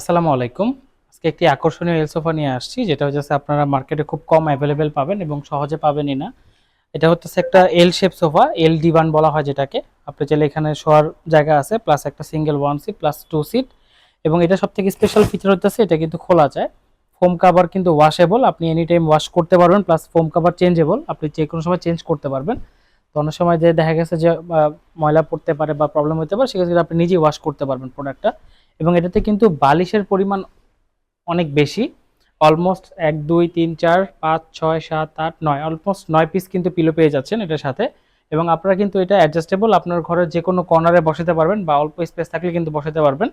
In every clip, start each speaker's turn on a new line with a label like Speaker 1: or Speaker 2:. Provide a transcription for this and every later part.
Speaker 1: আসসালামু আলাইকুম আজকে একটি আকর্ষণীয় এলসোফা নিয়ে আসছি যেটা হচ্ছে আপনারা মার্কেটে খুব কম অ্যাভেলেবেল পাবেন এবং সহজে পাবেনই না এটা হচ্ছে একটা L shape sofa L divan বলা হয় যেটাকে আপনি চাইলে এখানে শোয়ার জায়গা আছে প্লাস একটা single one seat plus two seat এবং এটা সব থেকে স্পেশাল ফিচার হচ্ছে এটা কিন্তু খোলা যায় ফোম কাভার কিন্তু ওয়াশেবল আপনি এনি টাইম ওয়াশ করতে পারবেন প্লাস ফোম কাভার চেঞ্জেবল আপনি যে কোনো সময় চেঞ্জ করতে পারবেন তো অনেক সময় যে দেখা গেছে যে ময়লা পড়তে পারে বা প্রবলেম হতে পারে সেক্ষেত্রে আপনি নিজেই ওয়াশ করতে পারবেন প্রোডাক্টটা এবং এটাতে কিন্তু বালিশের পরিমাণ অনেক বেশি অলমোস্ট এক দুই তিন চার পাঁচ ছয় সাত আট নয় অলমোস্ট নয় পিস কিন্তু পিলো পেয়ে যাচ্ছেন এটার সাথে এবং আপনারা কিন্তু এটা অ্যাডজাস্টেবল আপনার ঘরের যে কোনো কর্নারে বসাতে পারবেন বা অল্প স্পেস থাকলে কিন্তু বসাতে পারবেন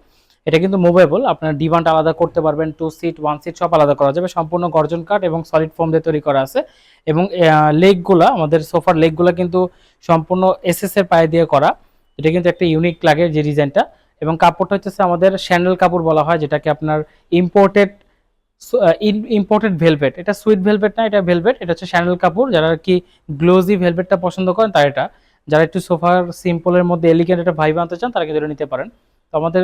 Speaker 1: এটা কিন্তু মুভেবল আপনার ডিমান্ড আলাদা করতে পারবেন টু সিট ওয়ান সিট সব আলাদা করা যাবে সম্পূর্ণ গর্জন কাঠ এবং সলিড ফোম দিয়ে তৈরি করা আছে এবং লেগগুলা আমাদের সোফার লেগগুলা কিন্তু সম্পূর্ণ এসএস পায়ে দিয়ে করা এটা কিন্তু একটা ইউনিক লাগে যে ডিজাইনটা এবং কাপড়টা হচ্ছে আমাদের স্যান্ডেল কাপড় বলা হয় যেটাকে আপনার ইম্পোর্টেড ইম্পোর্টেড ভেলভেট এটা সুইট ভেলভেট না এটা ভেলভেট এটা হচ্ছে স্যান্ডেল কাপড় যারা আর কি গ্লোজি ভেলভেটটা পছন্দ করেন তারা এটা যারা একটু সোফার সিম্পলের মধ্যে এলিগেন্ট একটা ভাইব আনতে চান তারা কিন্তু এটা নিতে পারেন তো আমাদের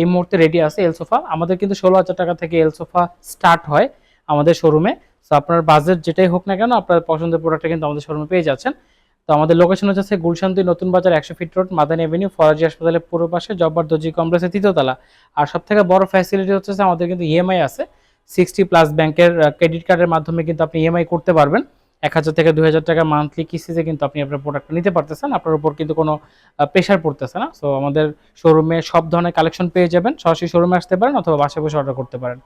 Speaker 1: এই মুহূর্তে রেডি আছে এল সোফা আমাদের কিন্তু ষোলো হাজার টাকা থেকে এল সোফা স্টার্ট হয় আমাদের শোরুমে তো আপনার বাজেট যেটাই হোক না কেন আপনার পছন্দের প্রোডাক্টটা কিন্তু আমাদের শোরুমে পেয়ে যাচ্ছেন তো আমাদের লোকেশন হচ্ছে গুলশান দুই নতুন বাজার একশো feet road Madani avenue Faraji হাসপাতালের পূর্ব পাশে জব্বার দর্জি কমপ্লেক্সের তৃতীয়তলা আর সব থেকে বড় ফ্যাসিলিটি হচ্ছে আমাদের কিন্তু ইএমআই e আছে সিক্সটি প্লাস ব্যাংকের ক্রেডিট কার্ডের মাধ্যমে কিন্তু আপনি ইএমআই e করতে পারবেন এক হাজার থেকে দুই হাজার টাকা মান্থলি কিস্তিতে কিন্তু আপনি আপনার প্রোডাক্টটা নিতে পারতেছেন আপনার উপর কিন্তু কোনো প্রেশার পড়তেছে না সো আমাদের শোরুমে সব ধরনের কালেকশন পেয়ে যাবেন সরাসরি শোরুমে আসতে পারেন অথবা বাসায় বসে অর্ডার করতে পারেন